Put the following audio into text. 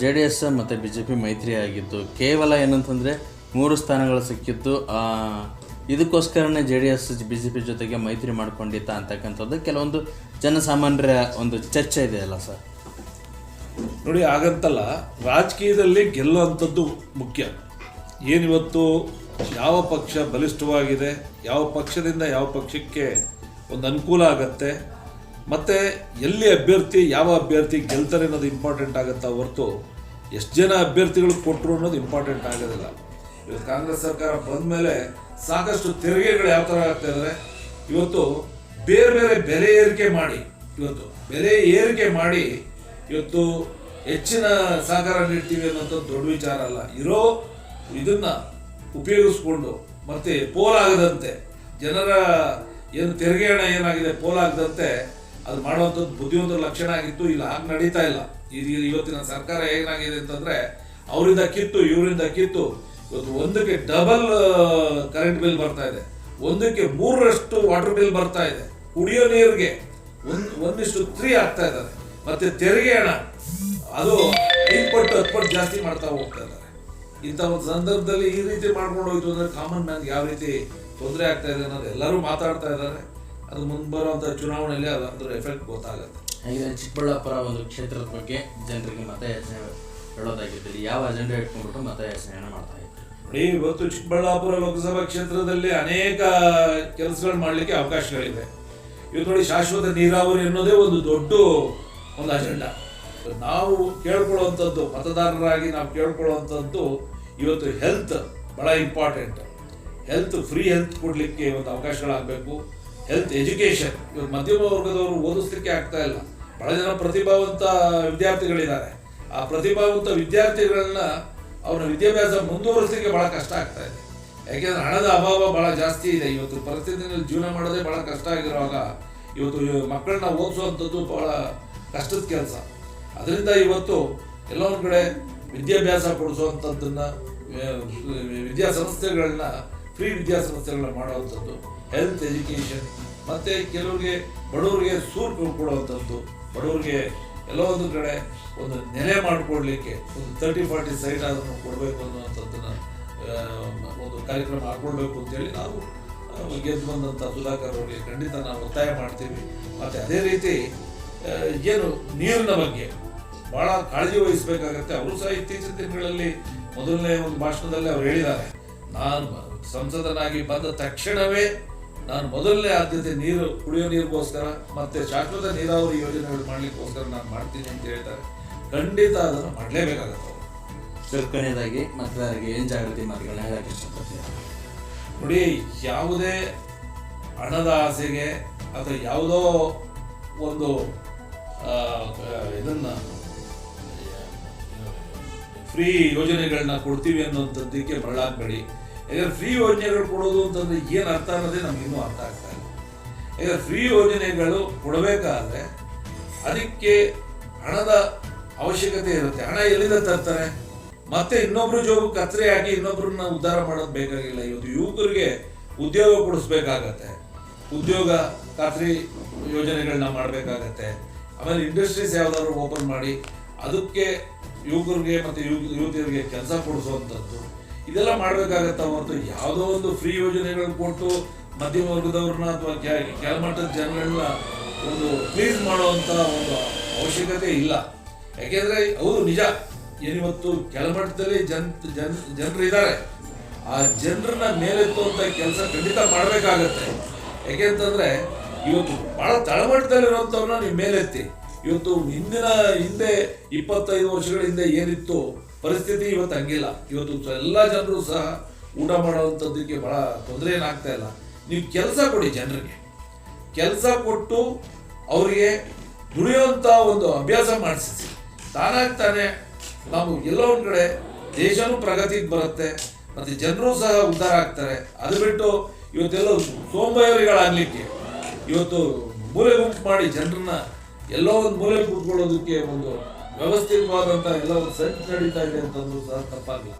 J D S ಮತ್ತು B J P ಮೈತ್ರಿ ಆಗಿದ್ದು ಕೇವಲ ಏನಂತಂದರೆ ಮೂರು ಸ್ಥಾನಗಳು ಸಿಕ್ಕಿತ್ತು ಇದಕ್ಕೋಸ್ಕರನೇ J D S B J P ಜೊತೆಗೆ ಮೈತ್ರಿ ಮಾಡ್ಕೊಂಡಿತ್ತ ಅಂತಕ್ಕಂಥದ್ದು. ಕೆಲವೊಂದು ಜನಸಾಮಾನ್ಯರ ಒಂದು ಚರ್ಚೆ ಇದೆ ಅಲ್ಲ ಸರ್? ನೋಡಿ, ಹಾಗಂತಲ್ಲ, ರಾಜಕೀಯದಲ್ಲಿ ಗೆಲ್ಲುವಂಥದ್ದು ಮುಖ್ಯ. ಏನಿವತ್ತು, ಯಾವ ಪಕ್ಷ ಬಲಿಷ್ಠವಾಗಿದೆ, ಯಾವ ಪಕ್ಷದಿಂದ ಯಾವ ಪಕ್ಷಕ್ಕೆ ಒಂದು ಅನುಕೂಲ ಆಗತ್ತೆ ಮತ್ತು ಎಲ್ಲಿ ಅಭ್ಯರ್ಥಿ, ಯಾವ ಅಭ್ಯರ್ಥಿ ಗೆಲ್ತಾರೆ ಅನ್ನೋದು ಇಂಪಾರ್ಟೆಂಟ್ ಆಗುತ್ತಾ ಹೊರತು ಎಷ್ಟು ಜನ ಅಭ್ಯರ್ಥಿಗಳು ಕೊಟ್ಟರು ಅನ್ನೋದು ಇಂಪಾರ್ಟೆಂಟ್ ಆಗೋದಿಲ್ಲ. ಇವತ್ತು ಕಾಂಗ್ರೆಸ್ ಸರ್ಕಾರ ಬಂದ ಮೇಲೆ ಸಾಕಷ್ಟು ತೆರಿಗೆಗಳು ಯಾವ ಥರ ಆಗ್ತಾ ಇದ್ದಾರೆ ಇವತ್ತು ಬೇರೆ ಬೇರೆ ಬೆಲೆ ಏರಿಕೆ ಮಾಡಿ, ಇವತ್ತು ಬೆಲೆ ಏರಿಕೆ ಮಾಡಿ ಇವತ್ತು ಹೆಚ್ಚಿನ ಸಹಕಾರ ನೀಡ್ತೀವಿ ಅನ್ನೋದು ದೊಡ್ಡ ವಿಚಾರ ಅಲ್ಲ. ಇರೋ ಇದನ್ನ ಉಪಯೋಗಿಸ್ಕೊಂಡು ಮತ್ತೆ ಪೋಲಾಗದಂತೆ ಜನರ ಏನು ತೆರಿಗೆ ಹಣ ಏನಾಗಿದೆ ಪೋಲಾಗದಂತೆ ಅದು ಮಾಡುವಂಥದ್ದು ಬುದ್ಧಿವಂತರ ಲಕ್ಷಣ ಆಗಿತ್ತು, ಇಲ್ಲ, ಹಾಗೆ ನಡೀತಾ ಇಲ್ಲ. ಇದು ಇವತ್ತಿನ ಸರ್ಕಾರ ಏನಾಗಿದೆ ಅಂತಂದ್ರೆ, ಅವರಿಂದ ಕಿತ್ತು, ಇವರಿಂದ ಕಿತ್ತು, ಇವತ್ತು ಒಂದಕ್ಕೆ ಡಬಲ್ ಕರೆಂಟ್ ಬಿಲ್ ಬರ್ತಾ ಇದೆ. ಒಂದಕ್ಕೆ ಮೂರರಷ್ಟು ವಾಟರ್ ಬಿಲ್ ಬರ್ತಾ ಇದೆ. ಕುಡಿಯೋ ನೀರಿಗೆ ಒಂದ್, ಒಂದಿಷ್ಟು ತ್ರೀ ಆಗ್ತಾ ಇದ್ದಾರೆ. ಮತ್ತೆ ತೆರಿಗೆ ಹಣ, ಅದು ಐದು ಪಟ್ಟು, ಹತ್ತು ಪಟ್ಟು ಜಾಸ್ತಿ ಮಾಡ್ತಾ ಹೋಗ್ತಾ ಇದ್ದಾರೆ. ಇಂಥ ಒಂದು ಸಂದರ್ಭದಲ್ಲಿ ಈ ರೀತಿ ಮಾಡ್ಕೊಂಡು ಹೋಯ್ತು ಅಂದ್ರೆ ಕಾಮನ್ ಮ್ಯಾನ್ ಯಾವ ರೀತಿ ತೊಂದರೆ ಆಗ್ತಾ ಇದೆ ಅನ್ನೋದು ಎಲ್ಲರೂ ಮಾತಾಡ್ತಾ ಇದ್ದಾರೆ. ಅದು ಮುಂದೆ ಬರುವಂಥ ಚುನಾವಣೆಯಲ್ಲಿ ಅದರ ಎಫೆಕ್ಟ್ ಗೊತ್ತಾಗುತ್ತೆ. ಹಾಗೆ ಚಿಕ್ಕಬಳ್ಳಾಪುರ ಒಂದು ಕ್ಷೇತ್ರದ ಬಗ್ಗೆ ಜನರಿಗೆ ಮತಯಾಚನೆ ಹೇಳೋದಾಗಿದ್ದಲ್ಲಿ ಯಾವ ಅಜೆಂಡಾ ಇಟ್ಕೊಂಡ್ಬಿಟ್ಟು ಮತಯಾಚನೆಯನ್ನು ಮಾಡ್ತಾ ಇದ್ದಾರೆ? ನೋಡಿ ಇವತ್ತು ಚಿಕ್ಕಬಳ್ಳಾಪುರ ಲೋಕಸಭಾ ಕ್ಷೇತ್ರದಲ್ಲಿ ಅನೇಕ ಕೆಲಸಗಳು ಮಾಡಲಿಕ್ಕೆ ಅವಕಾಶಗಳಿವೆ. ಇವತ್ತು ನೋಡಿ ಶಾಶ್ವತ ನೀರಾವರಿ ಅನ್ನೋದೇ ಒಂದು ದೊಡ್ಡ ಒಂದು ಅಜೆಂಡಾ ನಾವು ಕೇಳ್ಕೊಳ್ಳುವಂಥದ್ದು ಮತದಾರರಾಗಿ ನಾವು ಕೇಳ್ಕೊಳ್ಳುವಂಥದ್ದು ಇವತ್ತು ಹೆಲ್ತ್ ಬಹಳ ಇಂಪಾರ್ಟೆಂಟ್ ಹೆಲ್ತ್ ಫ್ರೀ ಹೆಲ್ತ್ ಕೊಡಲಿಕ್ಕೆ ಒಂದು ಅವಕಾಶಗಳಾಗಬೇಕು. ಹೆಲ್ತ್ ಎಜುಕೇಷನ್ ಇವತ್ತು ಮಧ್ಯಮ ವರ್ಗದವರು ಓದಿಸ್ಲಿಕ್ಕೆ ಆಗ್ತಾ ಇಲ್ಲ. ಬಹಳ ಜನ ಪ್ರತಿಭಾವಂತ ವಿದ್ಯಾರ್ಥಿಗಳಿದ್ದಾರೆ. ಆ ಪ್ರತಿಭಾವಂತ ವಿದ್ಯಾರ್ಥಿಗಳನ್ನ ಅವರ ವಿದ್ಯಾಭ್ಯಾಸ ಮುಂದುವರಿಸಲಿಕ್ಕೆ ಬಹಳ ಕಷ್ಟ ಆಗ್ತಾ ಇದೆ. ಯಾಕೆಂದ್ರೆ ಹಣದ ಅಭಾವ ಬಹಳ ಜಾಸ್ತಿ ಇದೆ. ಇವತ್ತು ಪರಿಸ್ಥಿತಿನಲ್ಲಿ ಜೀವನ ಮಾಡೋದೇ ಬಹಳ ಕಷ್ಟ ಆಗಿರುವಾಗ ಇವತ್ತು ಮಕ್ಕಳನ್ನ ಓದಿಸುವಂಥದ್ದು ಬಹಳ ಕಷ್ಟದ ಕೆಲಸ. ಅದರಿಂದ ಇವತ್ತು ಎಲ್ಲೊಂದು ಕಡೆ ವಿದ್ಯಾಭ್ಯಾಸ ಕೊಡಿಸುವಂಥದ್ದನ್ನ ವಿದ್ಯಾಸಂಸ್ಥೆಗಳನ್ನ ಫ್ರೀ ವಿದ್ಯಾಸಂಸ್ಥೆಗಳನ್ನ ಮಾಡುವಂಥದ್ದು ಹೆಲ್ತ್ ಎಜುಕೇಷನ್ ಮತ್ತು ಕೆಲವರಿಗೆ ಬಡವರಿಗೆ ಸೂರು ಕೊಡುವಂಥದ್ದು. ಬಡವರಿಗೆ ಎಲ್ಲೋ ಒಂದು ಕಡೆ ಒಂದು ನೆಲೆ ಮಾಡಿಕೊಡ್ಲಿಕ್ಕೆ ಒಂದು ತರ್ಟಿ ಫಾರ್ಟಿ ಸೈಟ್ ಅದನ್ನು ಕೊಡಬೇಕು ಅನ್ನುವಂಥದ್ದನ್ನು ಒಂದು ಕಾರ್ಯಕ್ರಮ ಹಾಕ್ಕೊಳ್ಬೇಕು ಅಂತೇಳಿ ನಾವು ಗೆದ್ದು ಬಂದಂಥ ಸುಧಾಕರ್ ಅವರಿಗೆ ಖಂಡಿತ ನಾವು ಒತ್ತಾಯ ಮಾಡ್ತೀವಿ. ಮತ್ತು ಅದೇ ರೀತಿ ಏನು ನೀರಿನ ಬಗ್ಗೆ ಭಾಳ ಕಾಳಜಿ ವಹಿಸಬೇಕಾಗತ್ತೆ. ಅವರು ಸಹ ಇತ್ತೀಚಿನ ದಿನಗಳಲ್ಲಿ ಮೊದಲನೇ ಒಂದು ಭಾಷಣದಲ್ಲಿ ಅವ್ರು ಹೇಳಿದ್ದಾರೆ. ನಾನು ಸಂಸದನಾಗಿ ಬಂದ ತಕ್ಷಣವೇ ನಾನು ಮೊದಲನೇ ಆದ್ಯತೆ ನೀರು ಕುಡಿಯೋ ನೀರಿಗೋಸ್ಕರ ಮತ್ತೆ ಶಾಶ್ವತ ನೀರಾವರಿ ಯೋಜನೆಗಳು ಮಾಡ್ಲಿಕ್ಕೋಸ್ಕರ ನಾನು ಮಾಡ್ತೀನಿ ಅಂತ ಹೇಳ್ತಾರೆ. ಖಂಡಿತ ಅದನ್ನು ಮಾಡಲೇಬೇಕಾಗತ್ತೆ ಸರ್ ಕೊನೆಯದಾಗಿ ಮತದಾರರಿಗೆ ಏನು ಜಾಗೃತಿ ಮಾತುಗಳನ್ನ ಹೇಳಕ್ಕೆ ಇಷ್ಟಪಡ್ತೀನಿ. ನೋಡಿ ಯಾವುದೇ ಹಣದ ಆಸೆಗೆ ಅಥವಾ ಯಾವುದೋ ಒಂದು ಇದನ್ನು ಇದನ್ನ ಫ್ರೀ ಯೋಜನೆಗಳನ್ನ ಕೊಡ್ತೀವಿ ಅನ್ನೋಂಥದ್ದಕ್ಕೆ ಮರಳಾಗಬೇಡಿ. ಯಾಕಂದ್ರೆ ಫ್ರೀ ಯೋಜನೆಗಳು ಕೊಡೋದು ಅಂತಂದ್ರೆ ಏನು ಅರ್ಥ ಅನ್ನೋದೇ ನಮ್ಗೆ ಇನ್ನೂ ಅರ್ಥ ಆಗ್ತಾ ಇಲ್ಲ. ಈಗ ಫ್ರೀ ಯೋಜನೆಗಳು ಕೊಡಬೇಕಾದ್ರೆ ಅದಕ್ಕೆ ಹಣದ ಅವಶ್ಯಕತೆ ಇರುತ್ತೆ. ಹಣ ಎಲ್ಲಿಂದ ತರ್ತಾರೆ? ಮತ್ತೆ ಇನ್ನೊಬ್ರು ಜೋಬು ಕತ್ತರಿಯಾಗಿ ಇನ್ನೊಬ್ರನ್ನ ಉದ್ಧಾರ ಮಾಡೋದು ಬೇಕಾಗಿಲ್ಲ. ಇವತ್ತು ಯುವಕರಿಗೆ ಉದ್ಯೋಗ ಕೊಡಿಸ್ಬೇಕಾಗತ್ತೆ. ಉದ್ಯೋಗ ಖಾತ್ರಿ ಯೋಜನೆಗಳನ್ನ ಮಾಡಬೇಕಾಗತ್ತೆ. ಆಮೇಲೆ ಇಂಡಸ್ಟ್ರೀಸ್ ಯಾವ್ದಾದ್ರು ಓಪನ್ ಮಾಡಿ ಅದಕ್ಕೆ ಯುವಕರಿಗೆ ಮತ್ತೆ ಯುವ- ಯುವತಿಯರಿಗೆ ಕೆಲಸ ಕೊಡಿಸುವಂಥದ್ದು ಇದೆಲ್ಲ ಮಾಡಬೇಕಾಗತ್ತ ಹೊರತು ಯಾವುದೋ ಒಂದು ಫ್ರೀ ಯೋಜನೆಗಳನ್ನು ಕೊಟ್ಟು ಮಧ್ಯಮ ವರ್ಗದವ್ರನ್ನ ಅಥವಾ ಕೆಳಮಟ್ಟದ ಜನಗಳನ್ನ ಒಂದು ಪ್ಲೀಸ್ ಮಾಡುವಂತ ಒಂದು ಅವಶ್ಯಕತೆ ಇಲ್ಲ. ಯಾಕೆಂದ್ರೆ ಹೌದು, ನಿಜ. ಏನಿವತ್ತು ಕೆಳಮಟ್ಟದಲ್ಲಿ ಜನ್ ಜನ್ ಜನರು ಇದ್ದಾರೆ ಆ ಜನರನ್ನ ಮೇಲೆತ್ತುವಂತ ಕೆಲಸ ಖಂಡಿತ ಮಾಡಬೇಕಾಗತ್ತೆ. ಯಾಕೆಂತಂದ್ರೆ ಇವತ್ತು ಬಹಳ ತಳಮಟ್ಟದಲ್ಲಿರುವಂಥವ್ರನ್ನ ನೀವು ಮೇಲೆತ್ತಿ. ಇವತ್ತು ಹಿಂದಿನ ಹಿಂದೆ ಇಪ್ಪತ್ತೈದು ವರ್ಷಗಳ ಹಿಂದೆ ಏನಿತ್ತು ಪರಿಸ್ಥಿತಿ ಇವತ್ತು ಹಂಗಿಲ್ಲ. ಇವತ್ತು ಎಲ್ಲ ಜನರು ಸಹ ಊಟ ಮಾಡುವಂಥದ್ದಕ್ಕೆ ಬಹಳ ತೊಂದರೆ ಏನಾಗ್ತಾ ಇಲ್ಲ. ನೀವು ಕೆಲಸ ಕೊಡಿ ಜನರಿಗೆ. ಕೆಲಸ ಕೊಟ್ಟು ಅವರಿಗೆ ದುಡಿಯುವಂಥ ಒಂದು ಅಭ್ಯಾಸ ಮಾಡಿಸಿ ತಾನಾಗಿ ತಾನೇ ನಾವು ಎಲ್ಲೋ ಒಂದು ಕಡೆ ದೇಶನೂ ಪ್ರಗತಿಗೆ ಬರುತ್ತೆ, ಮತ್ತೆ ಜನರು ಸಹ ಉದ್ಧಾರ ಆಗ್ತಾರೆ. ಅದು ಬಿಟ್ಟು ಇವತ್ತೆಲ್ಲೋ ಸೋಂಬೇರಿಗಳಾಗ್ಲಿಕ್ಕೆ, ಇವತ್ತು ಮೂಲೆ ಗುಂಪು ಮಾಡಿ ಜನರನ್ನ ಎಲ್ಲೋ ಒಂದು ಮೂಲೆ ಕೂತ್ಕೊಳ್ಳೋದಕ್ಕೆ ಒಂದು ವ್ಯವಸ್ಥಿತವಾದಂಥ ಎಲ್ಲ ಒಂದು ಸೆಟ್ ನಡೀತಾ ಇದೆ ಅಂತಂದ್ರೂ ಸಹ ತಪ್ಪಾಗಲ್ಲ.